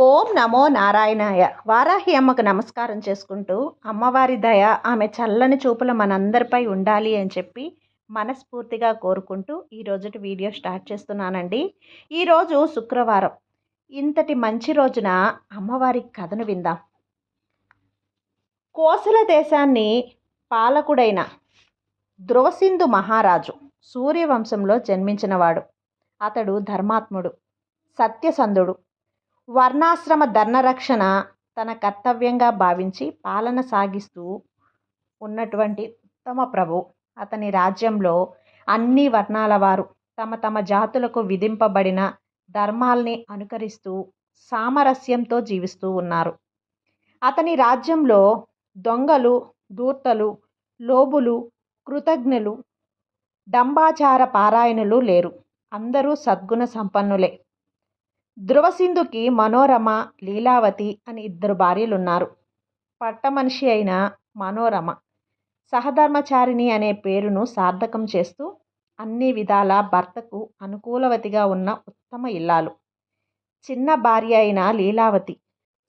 ఓం నమో నారాయణాయ. వారాహి అమ్మకు నమస్కారం చేసుకుంటూ అమ్మవారి దయ ఆమె చల్లని చూపుల మనందరిపై ఉండాలి అని చెప్పి మనస్ఫూర్తిగా కోరుకుంటూ ఈ రోజుటి వీడియో స్టార్ట్ చేస్తున్నానండి. ఈరోజు శుక్రవారం. ఇంతటి మంచి రోజున అమ్మవారి కథను విందాం. కోసల దేశాన్ని పాలకుడైన ధ్రువసింధు మహారాజు సూర్యవంశంలో జన్మించినవాడు. అతడు ధర్మాత్ముడు సత్యసంధుడు. వర్ణాశ్రమ ధర్మరక్షణ తన కర్తవ్యంగా భావించి పాలన సాగిస్తూ ఉన్నటువంటి ఉత్తమ ప్రభు. అతని రాజ్యంలో అన్ని వర్ణాల వారు తమ తమ జాతులకు విధింపబడిన ధర్మాల్ని అనుకరిస్తూ సామరస్యంతో జీవిస్తూ ఉన్నారు. అతని రాజ్యంలో దొంగలు దూర్తలు లోబులు కృతజ్ఞులు డంబాచార పారాయణులు లేరు. అందరూ సద్గుణ సంపన్నులే. ధ్రువసింధుకి మనోరమ లీలావతి అని ఇద్దరు భార్యలున్నారు. పట్టమనిషి అయిన మనోరమ సహధర్మచారిణి అనే పేరును సార్థకం చేస్తూ అన్ని విధాల భర్తకు అనుకూలవతిగా ఉన్న ఉత్తమ ఇల్లాలు. చిన్న భార్య అయిన లీలావతి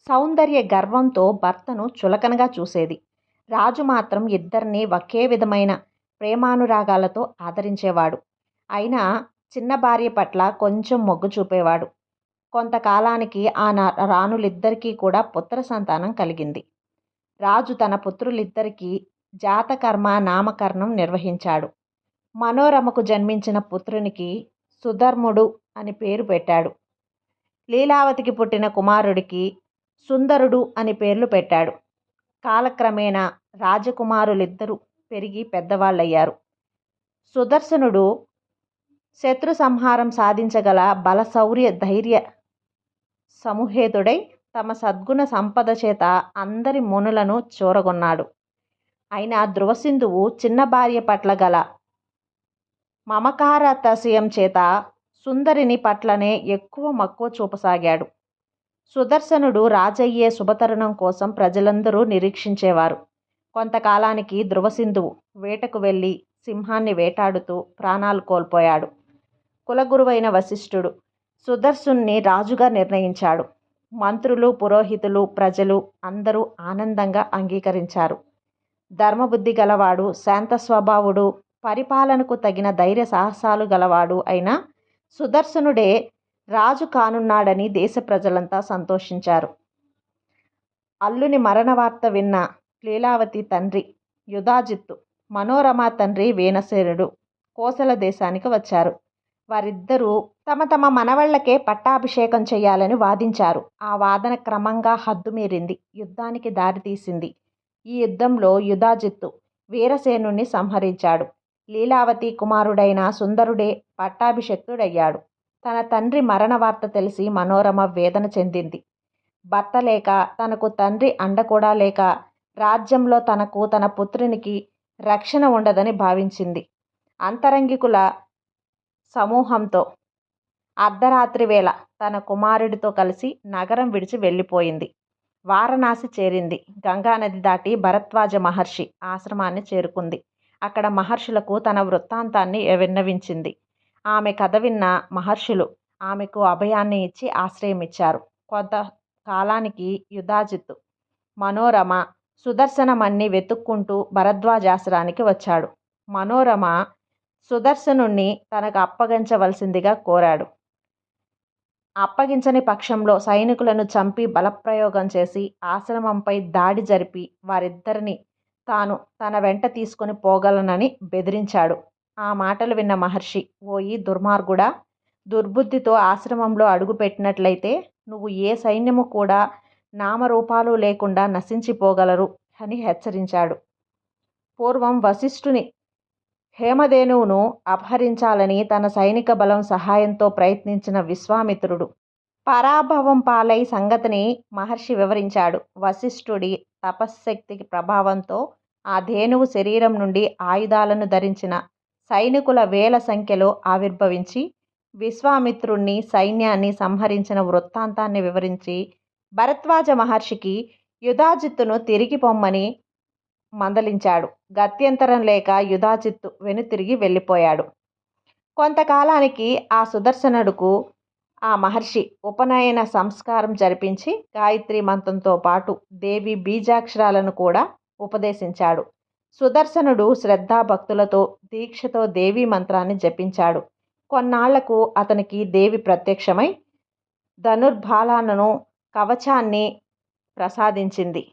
సౌందర్య గర్వంతో భర్తను చులకనగా చూసేది. రాజు మాత్రం ఇద్దరిని ఒకే విధమైన ప్రేమానురాగాలతో ఆదరించేవాడు. అయినా చిన్న భార్య పట్ల కొంచెం మొగ్గు చూపేవాడు. కొంతకాలానికి ఆ రాణులిద్దరికీ కూడా పుత్ర సంతానం కలిగింది. రాజు తన పుత్రులిద్దరికీ జాతకర్మ నామకరణం నిర్వహించాడు. మనోరమకు జన్మించిన పుత్రునికి సుధర్ముడు అని పేరు పెట్టాడు. లీలావతికి పుట్టిన కుమారుడికి సుందరుడు అని పేర్లు పెట్టాడు. కాలక్రమేణా రాజకుమారులిద్దరూ పెరిగి పెద్దవాళ్ళయ్యారు. సుదర్శనుడు శత్రు సంహారం సాధించగల బలశౌర్య ధైర్య సముహేతుడై తమ సద్గుణ సంపద చేత అందరి మునులను చూరగొన్నాడు. అయినా ధ్రువసింధువు చిన్న భార్య పట్ల గల మమకారతశయం చేత సుందరిని పట్లనే ఎక్కువ మక్కువ చూపసాగాడు. సుదర్శనుడు రాజయ్యే శుభతరుణం కోసం ప్రజలందరూ నిరీక్షించేవారు. కొంతకాలానికి ధ్రువసింధువు వేటకు వెళ్ళి సింహాన్ని వేటాడుతూ ప్రాణాలు కోల్పోయాడు. కులగురువైన వశిష్ఠుడు సుదర్శుణ్ణి రాజుగా నిర్ణయించాడు. మంత్రులు పురోహితులు ప్రజలు అందరూ ఆనందంగా అంగీకరించారు. ధర్మబుద్ధి గలవాడు శాంత స్వభావుడు పరిపాలనకు తగిన ధైర్య సాహసాలు గలవాడు అయిన సుదర్శనుడే రాజు కానున్నాడని దేశ ప్రజలంతా సంతోషించారు. అల్లుని మరణ వార్త విన్న లీలావతి తండ్రి యుధాజిత్తు మనోరమ తండ్రి వీణసేనుడు కోసల దేశానికి వచ్చారు. వారిద్దరూ తమ తమ మనవళ్ళకే పట్టాభిషేకం చేయాలని వాదించారు. ఆ వాదన క్రమంగా హద్దుమీరింది. యుద్ధానికి దారితీసింది ఈ యుద్ధంలో యుధాజిత్తు వీరసేనుణ్ణి సంహరించాడు. లీలావతి కుమారుడైన సుందరుడే పట్టాభిషక్తుడయ్యాడు. తన తండ్రి మరణ వార్త తెలిసి మనోరమ వేదన చెందింది. భర్త లేక తనకు తండ్రి అండ కూడా లేక రాజ్యంలో తనకు తన పుత్రునికి రక్షణ ఉండదని భావించింది. అంతరంగికుల సమూహంతో. అర్ధరాత్రి వేళ తన కుమారుడితో కలిసి నగరం విడిచి వెళ్ళిపోయింది. వారణాసి చేరింది. గంగానది దాటి భరద్వాజ మహర్షి ఆశ్రమాన్ని చేరుకుంది. అక్కడ మహర్షులకు తన వృత్తాంతాన్ని విన్నవించింది. ఆమె కథ విన్న మహర్షులు ఆమెకు అభయాన్ని ఇచ్చి ఆశ్రయం ఇచ్చారు కొంత కాలానికి యుధాజిత్తు మనోరమ సుదర్శనమన్ని వెతుక్కుంటూ భరద్వాజాశ్రానికి వచ్చాడు. మనోరమ సుదర్శనుణ్ణి తనకు అప్పగించవలసిందిగా కోరాడు. అప్పగించని పక్షంలో సైనికులను చంపి బలప్రయోగం చేసి ఆశ్రమంపై దాడి జరిపి వారిద్దరిని తాను తన వెంట తీసుకొని పోగలనని బెదిరించాడు. ఆ మాటలు విన్న మహర్షి ఓయి దుర్మార్గుడా దుర్బుద్ధితో ఆశ్రమంలో అడుగుపెట్టినట్లయితే నువ్వు ఏ సైన్యము కూడా నామరూపాలు లేకుండా నశించిపోగలరు అని హెచ్చరించాడు. పూర్వం వశిష్ఠుని హేమధేనువును అపహరించాలని తన సైనిక బలం సహాయంతో ప్రయత్నించిన విశ్వామిత్రుడు. పరాభవం పాలై సంగతిని మహర్షి వివరించాడు. వశిష్ఠుడి తపశ్శక్తికి ప్రభావంతో ఆ ధేనువు శరీరం నుండి ఆయుధాలను ధరించిన సైనికుల వేల సంఖ్యలో ఆవిర్భవించి విశ్వామిత్రుణ్ణి సైన్యాన్ని సంహరించిన వృత్తాంతాన్ని వివరించి భరద్వాజ మహర్షికి యుధాజిత్తును తిరిగి పొమ్మని మందలించాడు. గత్యంతరం లేక యుధాచిత్తు వెనుతిరిగి వెళ్ళిపోయాడు. కొంతకాలానికి ఆ సుదర్శనుడుకు ఆ మహర్షి ఉపనయన సంస్కారం జరిపించి గాయత్రి మంత్రంతో పాటు దేవి బీజాక్షరాలను కూడా ఉపదేశించాడు. సుదర్శనుడు శ్రద్ధాభక్తులతో దీక్షతో దేవీ మంత్రాన్ని జపించాడు. కొన్నాళ్ళకు అతనికి దేవి ప్రత్యక్షమై ధనుర్బాలాలను కవచాన్ని ప్రసాదించింది.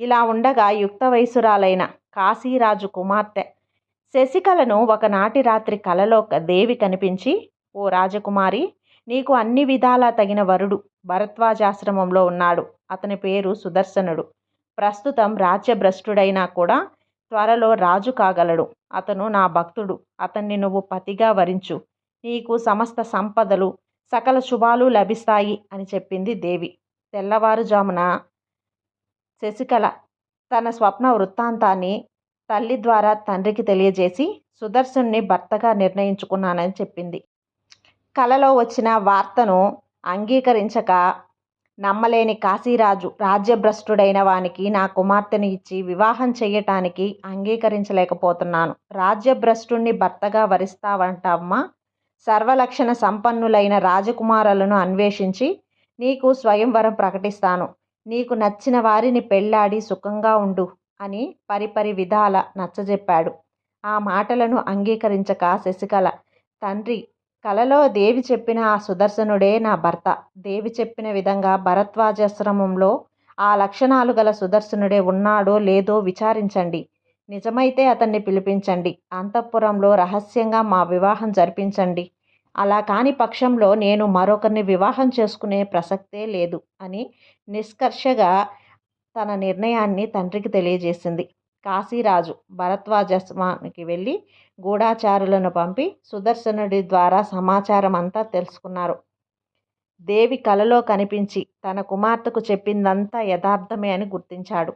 ఇలా ఉండగా యుక్త వయసురాలైన కాశీరాజు కుమార్తె శశికళను ఒకనాటి రాత్రి కలలో దేవి కనిపించి ఓ రాజకుమారి నీకు అన్ని విధాలా తగిన వరుడు భరద్వాజాశ్రమంలో ఉన్నాడు. అతని పేరు సుదర్శనుడు. ప్రస్తుతం రాజ్యభ్రష్టుడైనా కూడా త్వరలో రాజు కాగలడు. అతను నా భక్తుడు. అతన్ని నువ్వు పతిగా వరించు. నీకు సమస్త సంపదలు సకల శుభాలు లభిస్తాయి అని చెప్పింది దేవి. తెల్లవారుజామున శశికళ తన స్వప్న వృత్తాంతాన్ని తల్లి ద్వారా తండ్రికి తెలియజేసి సుదర్శన్ని భర్తగా నిర్ణయించుకున్నానని చెప్పింది. కలలో వచ్చిన వార్తను అంగీకరించక నమ్మలేని కాశీరాజు రాజ్యభ్రష్టుడైన వానికి నా కుమార్తెను ఇచ్చి వివాహం చేయటానికి అంగీకరించలేకపోతున్నాను. రాజ్యభ్రష్టుణ్ణి భర్తగా వరిస్తావంటమ్మా. సర్వలక్షణ సంపన్నులైన రాజకుమారులను అన్వేషించి నీకు స్వయంవరం ప్రకటిస్తాను. నీకు నచ్చిన వారిని పెళ్ళాడి సుఖంగా ఉండు అని పరిపరి విధాల నచ్చజెప్పాడు. ఆ మాటలను అంగీకరించక శశికళ తండ్రి కలలో దేవి చెప్పిన ఆ సుదర్శనుడే నా భర్త. దేవి చెప్పిన విధంగా భరద్వాజాశ్రమంలో ఆ లక్షణాలు గల సుదర్శనుడే ఉన్నాడో లేదో విచారించండి. నిజమైతే అతన్ని పిలిపించండి. అంతఃపురంలో రహస్యంగా మా వివాహం జరిపించండి. అలా కాని పక్షంలో నేను మరొకరిని వివాహం చేసుకునే ప్రసక్తే లేదు అని నిష్కర్షగా తన నిర్ణయాన్ని తండ్రికి తెలియజేసింది. కాశీరాజు భరద్వాజస్వానికి వెళ్ళి గూఢాచారులను పంపి సుదర్శనుడి ద్వారా సమాచారం అంతా తెలుసుకున్నారు. దేవి కలలో కనిపించి తన కుమార్తెకు చెప్పిందంతా యథార్థమే అని గుర్తించాడు.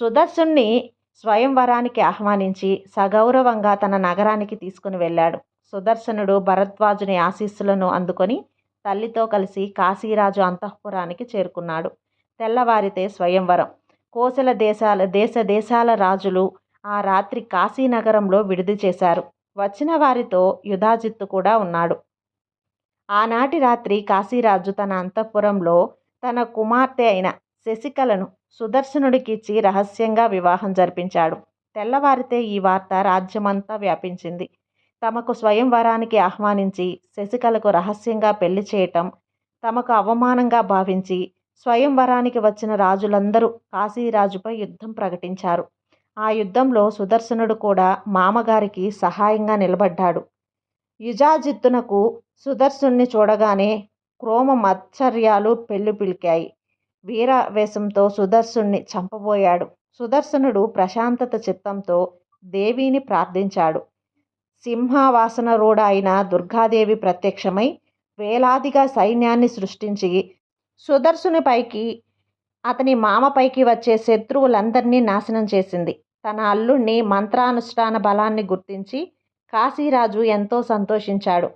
సుదర్శుణ్ణి స్వయంవరానికి ఆహ్వానించి సగౌరవంగా తన నగరానికి తీసుకుని వెళ్ళాడు. సుదర్శనుడు భరద్వాజుని ఆశీస్సులను అందుకొని తల్లితో కలిసి కాశీరాజు అంతఃపురానికి చేరుకున్నాడు. తెల్లవారితే స్వయంవరం. కోసల దేశాల దేశ దేశాల రాజులు ఆ రాత్రి కాశీనగరంలో విడిది చేశారు. వచ్చిన వారితో యుధాజిత్తు కూడా ఉన్నాడు. ఆనాటి రాత్రి కాశీరాజు తన అంతఃపురంలో తన కుమార్తె అయిన శశికలను సుదర్శనుడికిచ్చి రహస్యంగా వివాహం జరిపించాడు. తెల్లవారితే ఈ వార్త రాజ్యమంతా వ్యాపించింది. తమకు స్వయంవరానికి ఆహ్వానించి శశికళకు రహస్యంగా పెళ్ళి చేయటం తమకు అవమానంగా భావించి స్వయంవరానికి వచ్చిన రాజులందరూ కాశీరాజుపై యుద్ధం ప్రకటించారు. ఆ యుద్ధంలో సుదర్శనుడు కూడా మామగారికి సహాయంగా నిలబడ్డాడు. యుజాజిత్తునకు సుదర్శుణ్ణి చూడగానే క్రోమ మత్సర్యాలు పెళ్ళి పిలికాయి. వీరావేశంతో సుదర్శుణ్ణి చంపబోయాడు. సుదర్శనుడు ప్రశాంతత చిత్తంతో దేవిని ప్రార్థించాడు. సింహావాసన రూఢ అయిన దుర్గాదేవి ప్రత్యక్షమై వేలాదిగా సైన్యాన్ని సృష్టించి సుదర్శునిపైకి అతని మామపైకి వచ్చే శత్రువులందరినీ నాశనం చేసింది. తన అల్లుణ్ణి మంత్రానుష్ఠాన బలాన్ని గుర్తించి కాశీరాజు ఎంతో సంతోషించాడు.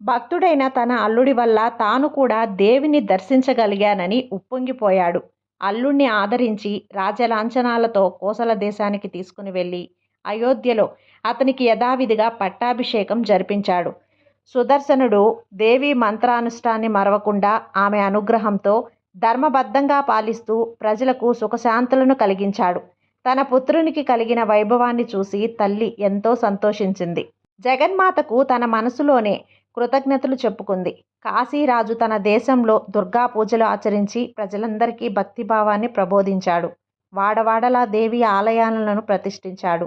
భక్తుడైన తన అల్లుడి వల్ల తాను కూడా దేవిని దర్శించగలిగానని ఉప్పొంగిపోయాడు. అల్లుణ్ణి ఆదరించి రాజలాంఛనాలతో కోసల దేశానికి తీసుకుని వెళ్ళి అయోధ్యలో అతనికి యథావిధిగా పట్టాభిషేకం జరిపించాడు. సుదర్శనుడు దేవి మంత్రానుష్ఠాన్ని మరవకుండా ఆమె అనుగ్రహంతో ధర్మబద్ధంగా పాలిస్తూ ప్రజలకు సుఖశాంతులను కలిగించాడు. తన పుత్రునికి కలిగిన వైభవాన్ని చూసి తల్లి ఎంతో సంతోషించింది. జగన్మాతకు తన మనసులోనే కృతజ్ఞతలు చెప్పుకుంది. కాశీరాజు తన దేశంలో దుర్గా పూజలు ఆచరించి ప్రజలందరికీ భక్తిభావాన్ని ప్రబోధించాడు. వాడవాడలా దేవి ఆలయాలను ప్రతిష్ఠించాడు.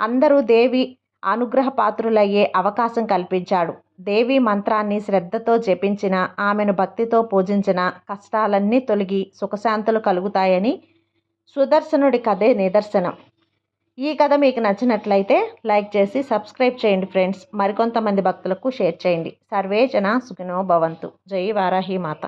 అందరూ దేవి అనుగ్రహ పాత్రులయ్యే అవకాశం కల్పించాడు. దేవి మంత్రాన్ని శ్రద్ధతో జపించిన ఆమెను భక్తితో పూజించిన కష్టాలన్నీ తొలగి సుఖశాంతులు కలుగుతాయని సుదర్శనుడి కథే నిదర్శనం. ఈ కథ మీకు నచ్చినట్లయితే లైక్ చేసి సబ్స్క్రైబ్ చేయండి ఫ్రెండ్స్. మరికొంతమంది భక్తులకు షేర్ చేయండి. సర్వే జన సుఖినో భవంతు. జై వారాహి మాత.